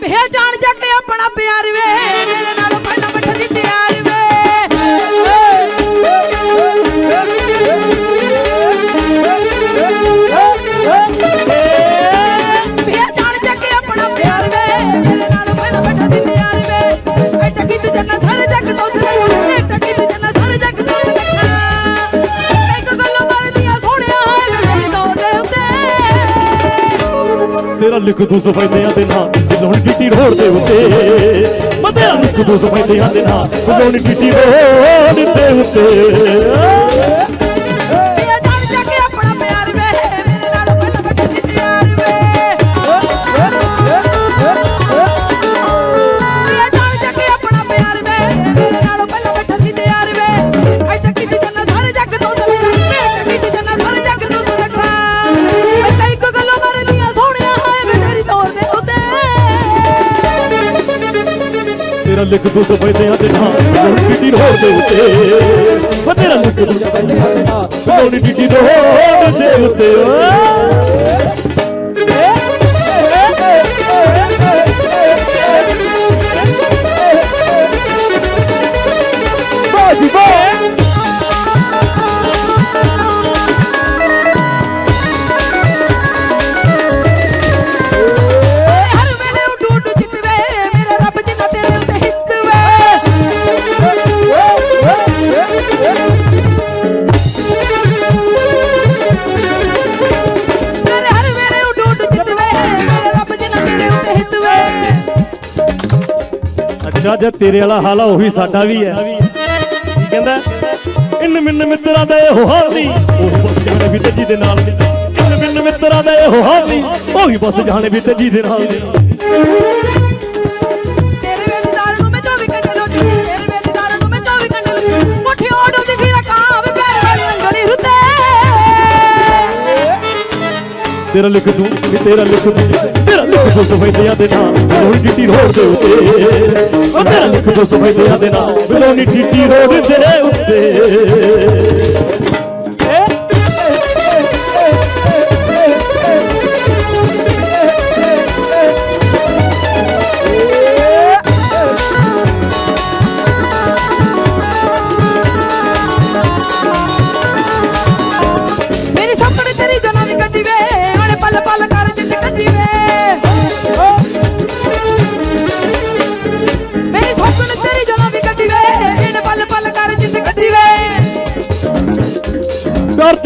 ਪਿਆ ਜਾ ਕੇ ਆਪਣਾ ਪਿਆਰ ਵੇ। ਮੇਰੇ ਨਾਲ ਪਹਿਲਾਂ ਬੈਠਾ ਦੀ ਤਿਆਰ ਵੇ। ਪਿਆ ਜਾ ਕੇ ਆਪਣਾ ਪਿਆਰ ਵੇ। ਮੇਰੇ ਨਾਲ ਪਹਿਲਾਂ ਬੈਠਾ ਦੀ ਤਿਆਰ ਵੇ। ਐ ਟਕੀ ਤੂੰ ਜੰਨਾ ਸਾਰੇ ਜੱਗ ਤੋਂ ਸਰੇ ਐ ਟਕੀ ਤੂੰ ਜੰਨਾ ਸਾਰੇ ਜੱਗ ਤੋਂ ਤੇਰਾ ਲਿਖ ਦੂ ਸਫੈਦਿਆਂ ਦੇ ਨਾਂ। ਲੋਣ ਟੀਟੀ ਰੋਡ ਦੇ ਉੱਤੇ। ਮੈਂ ਤੇਰਾ ਲਿਖ ਦੂ ਸਫੈਦਿਆਂ ਦੇ ਨਾਂ ਲੋਣ ਟੀਟੀ ਰੋਡ ਦੇ ਉੱਤੇ। ਤੇਰਾ ਲਿਖ ਦੂ ਸਫੈਦਿਆਂ ਦੇ ਨਾਂ ਲੋਣ ਟੀਟੀ ਰੋਡ ਦੇ ਉੱਤੇ। ਮੈਂ ਤੇਰਾ ਲਿਖ ਦੂ ਸਫੈਦਿਆਂ ਦੇ ਨਾਂ ਲੋਣ ਟੀਟੀ ਰੋਡ ਦੇ ਉੱਤੇ। ਅੱਛਾ ਜੇ ਤੇਰੇ ਵਾਲਾ ਹਾਲ ਆ ਉਹੀ ਸਾਡਾ ਵੀ ਹੈ। ਕੀ ਕਹਿੰਦਾ? ਇਨ ਮਿੰਨ ਮਿੱਤਰਾਂ ਦਾ ਇਹੋ ਹਾਲ ਨਹੀਂ। ਉਹ ਬਸ ਜਾਣੇ ਵੀ ਤੇਜੀ ਦੇ ਨਾਲ ਨਹੀਂ। ਇਨ ਮਿੰਨ ਮਿੱਤਰਾਂ ਦਾ ਇਹੋ ਹਾਲ ਨਹੀਂ। ਉਹੀ ਬਸ ਜਾਣੇ ਵੀ ਤੇਜੀ ਦੇ ਨਾਲ ਤੇਰੇ ਵੇਲਦਾਰ ਨੂੰ ਮੈਂ 24 ਘੰਟੇ ਲੋਚੀ। ਤੇਰੇ ਵੇਲਦਾਰ ਨੂੰ ਮੈਂ 24 ਘੰਟੇ ਲੋਚੀ। ਮੁੱਠੀ ਓਡਦੀ ਫਿਰ ਕਾਂ ਵੇ ਪੈਰ ਵਾਲੀ ਅੰਗਲੀ ਰੁੱਤੇ। ਤੇਰਾ ਲਿਖ ਦੂੰ ਤੇਰਾ ਲਿਖ ਦੂੰ। ਤੇਰਾ ਲਿਖ ਦੂੰ ਸਫੈਦਿਆਂ ਦੇ ਨਾਂ। ਬਿਲੋਨੀ ਟੀਟੀ ਰੋਡ ਦੇ ਉੱਤੇ। ਉਹ ਲਿਖ ਦੂੰ ਸਫੈਦਿਆਂ ਦੇ ਨਾਂ ਬਿਲੋਨੀ ਟੀਟੀ ਰੋਡ ਦੇ ਉੱਤੇ।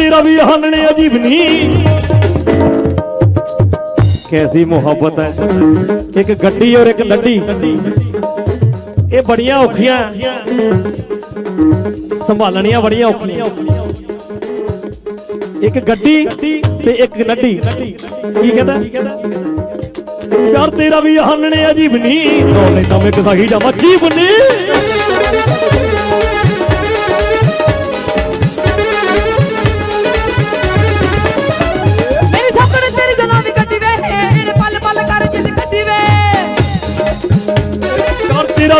तेरा भी हालने अजीब नहीं कैसी मोहब्बत है एक गड्डी और एक लड्डी ये बड़िया औखिया संभालनिया बड़िया औखिया एक गड्डी ते एक लड्डी की कहता प्यार तेरा भी हानने अजीब नहीं तो नहीं तो मैं किसा ही जावा जीव नहीं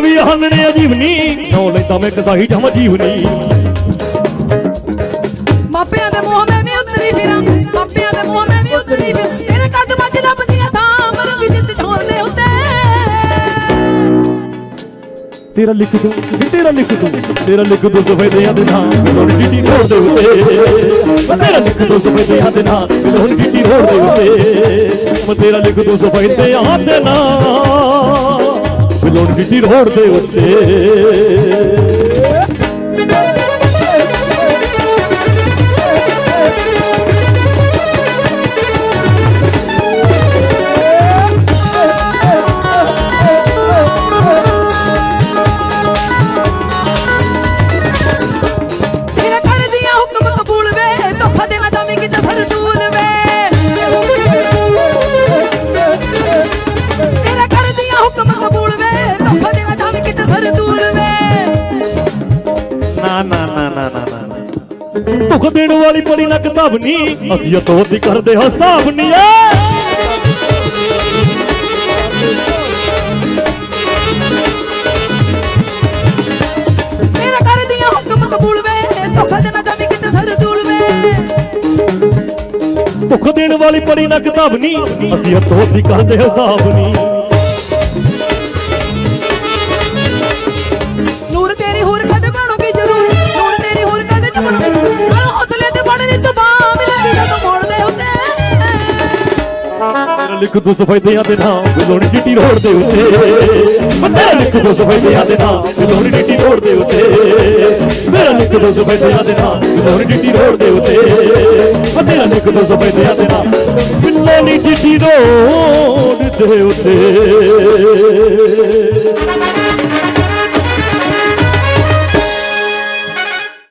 ਵੀ ਹਾਲਣੇ ਅਜੀਬ ਨਹੀਂ ਨੋ ਲੈਂਦਾ ਮੈਂ ਕਸਾਹੀ ਜਾਵਾਂ ਜੀਬ ਨਹੀਂ ਮਾਪਿਆਂ ਦੇ ਮੂੰਹ ਮੈਂ ਵੀ ਉਤਰੀ ਫਿਰਾਂ। ਮਾਪਿਆਂ ਦੇ ਮੂੰਹ ਮੈਂ ਵੀ ਉਤਰੀ ਫਿਰਾਂ। ਤੇਰੇ ਕਦਮਾਂ 'ਚ ਲੱਭਦੀਆਂ ਥਾਂ ਮਰੂੰਗੀ ਜਿੱਤ ਛੋੜ ਦੇ ਉੱਤੇ। ਤੇਰਾ ਲਿਖ ਦੂੰ ਤੇਰਾ ਲਿਖ ਦੂੰ। ਤੇਰਾ ਲਿਖ ਦੂੰ ਸਫੈਦਿਆਂ ਦੇ ਨਾਂ ਲੋੜ ਟੀਟੀ ਰੋਡ ਦੇ ਉੱਤੇ। ਮੈਂ ਤੇਰਾ ਲਿਖ ਦੂੰ ਸਫੈਦਿਆਂ ਦੇ ਨਾਂ ਲੋੜ ਟੀਟੀ ਰੋਡ ਦੇ ਉੱਤੇ। ਮੈਂ ਤੇਰਾ ਲਿਖ ਦੂੰ ਸਫੈਦਿਆਂ ਦੇ ਨਾਂ। ਲੋੜ ਟੀਟੀ ਰੋਡ ਦੇ ਉੱਤੇ। ਧੋਖਾ ਦੇਣ ਵਾਲੀ ਬੜੀ ਨਾ ਕਿਤਾਬ ਨਹੀਂ ਅਸੀਂ ਤੋਦੀ ਕਰਦੇ ਹਿਸਾਬ ਨਹੀਂ ਏ ਤੇਰਾ ਕਰਦੀਆਂ ਹੁਕਮ ਕਬੂਲ ਵੇ ਧੋਖਾ ਦੇਣਾ ਜਾਵੇਂ ਕਿਤੇ ਫਰਦੂਲ ਵੇ। ਭੁੱਖ ਦੇਣ ਵਾਲੀ ਬੜੀ ਨਾ ਕਿਤਾਬ ਨਹੀਂ ਅਸੀਂ ਹੱਥੋਂ ਦੀ ਕਰਦੇ ਹਿਸਾਬ ਨਹੀਂ। ਲਿਖ ਦੋ ਸਫੈਦਿਆਂ ਦੇ ਨਾਮ ਬਿਲੋਣੀ ਜੀਟੀ ਰੋਡ ਦੇ ਉੱਤੇ। ਮੈਂ ਲਿਖ ਦੋ ਸਫੈਦਿਆਂ ਦੇ ਨਾਮ ਬਿਲੋਣੀ ਜੀਟੀ ਰੋਡ ਦੇ ਉੱਤੇ। ਮੇਰਾ ਲਿਖ ਦੋ ਸਫੈਦਿਆਂ ਦੇ ਨਾਮ ਬਿਲੋਣੀ ਜੀਟੀ ਰੋਡ ਦੇ ਉੱਤੇ। ਮੈਂ ਤੇਰਾ ਲਿਖ ਦੋ ਸਫੈਦਿਆਂ ਦੇ ਨਾਮ ਬਿਲੋਣੀ ਜੀਟੀ ਰੋਡ ਦੇ ਉੱਤੇ।